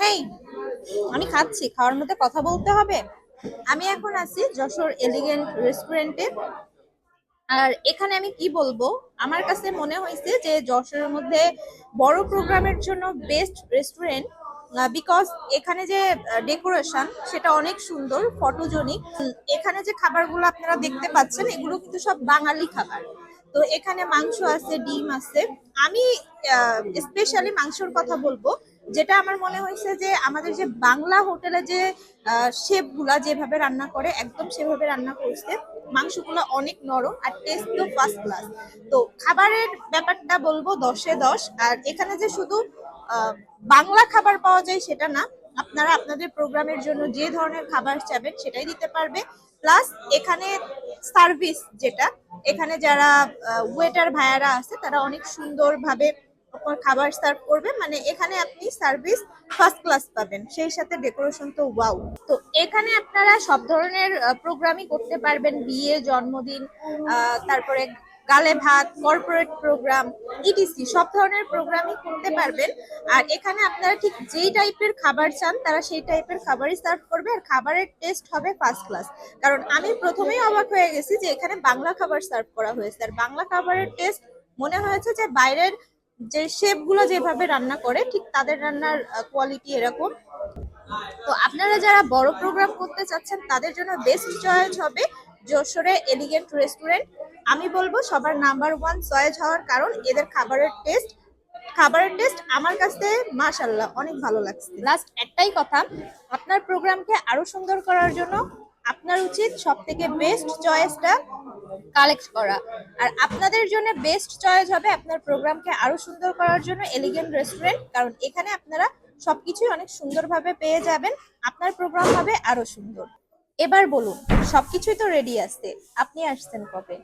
হেই, আমি খাচ্ছি, খাওয়ার মধ্যে কথা বলতে হবে। আমি এখন আছি যশোর এলিগেন্ট রেস্টুরেন্টে আর এখানে আমি কি বলব, আমার কাছে মনে হয়েছে যে যশোরের মধ্যে বড় প্রোগ্রামের জন্য বেস্ট রেস্টুরেন্ট বিকজ এখানে যে ডেকোরেশন সেটা অনেক সুন্দর ফটোজনিক এখানে যে খাবারগুলো আপনারা দেখতে পাচ্ছেন, এগুলো কিন্তু সব বাঙালি খাবার। তো এখানে মাংস আছে, ডিম আছে। আমি স্পেশালি মাংসর কথা বলব, যেটা আমার মনে হয়েছে যে আমাদের যে বাংলা হোটেলে যে শেফগুলা যেভাবে রান্না করে, একদম সেভাবে রান্না করছে, মাংসগুলো অনেক নরম আর টেস্ট তো ফার্স্ট ক্লাস তো খাবারের ব্যাপারটা বলব দশে দশ, আর এখানে যে শুধু বাংলা খাবার পাওয়া যায় সেটা না আপনারা আপনাদের প্রোগ্রামের জন্য যে ধরনের খাবার চাবেন সেটাই দিতে পারবে। প্লাস এখানে সার্ভিস যেটা, এখানে যারা ওয়েটার ভাইয়ারা আছে, তারা অনেক সুন্দরভাবে খাবার সার্ভ করবে। মানে এখানে আপনি সার্ভিস ফার্স্ট ক্লাস পাবেন। সেই সাথে ডেকোরেশন তো ওয়াও তো এখানে আপনারা সব ধরনের প্রোগ্রামই করতে পারবেন। বিয়ে, জন্মদিন তারপরে গালে ভাত কর্পোরেট প্রোগ্রাম ইটিসি সব ধরনের প্রোগ্রামই করতে পারবেন। আর এখানে আপনারা ঠিক যেই টাইপের খাবার চান, তারা সেই টাইপের খাবারই সার্ভ করবে। আর খাবারের টেস্ট হবে ফার্স্ট ক্লাস কারণ আমি প্রথমেই অবাক হয়ে গেছি যে এখানে বাংলা খাবার সার্ভ করা হয়েছে। আর বাংলা খাবারের টেস্ট মনে হয়েছে যে বাইরের যে শেফগুলো যেভাবে রান্না করে, ঠিক তাদের রান্নার কোয়ালিটি এরকম। তো আপনারা যারা বড় প্রোগ্রাম করতে চাচ্ছেন, তাদের জন্য বেস্ট চয়েস হবে যশোরে এলিগেন্ট রেস্টুরেন্ট আমি বলব সবার নাম্বার ওয়ান চয়েস হওয়ার কারণ এদের খাবারের টেস্ট খাবারের টেস্ট আমার কাছে মাশাল্লাহ অনেক ভালো লাগছে। লাস্ট একটাই কথা, আপনার প্রোগ্রামকে আরও সুন্দর করার জন্য আপনার উচিত সব থেকে বেস্ট চয়েসটা কালেক্ট করা। আর আপনাদের জন্য বেস্ট চয়েস হবে আপনার প্রোগ্রামকে আরও সুন্দর করার জন্য এলিগেন্ট রেস্টুরেন্ট কারণ এখানে আপনারা সবকিছুই অনেক সুন্দরভাবে পেয়ে যাবেন, আপনার প্রোগ্রাম হবে আরও সুন্দর। এবার বলুন, সবকিছুই তো রেডি আছে, আপনি আসছেন কবে?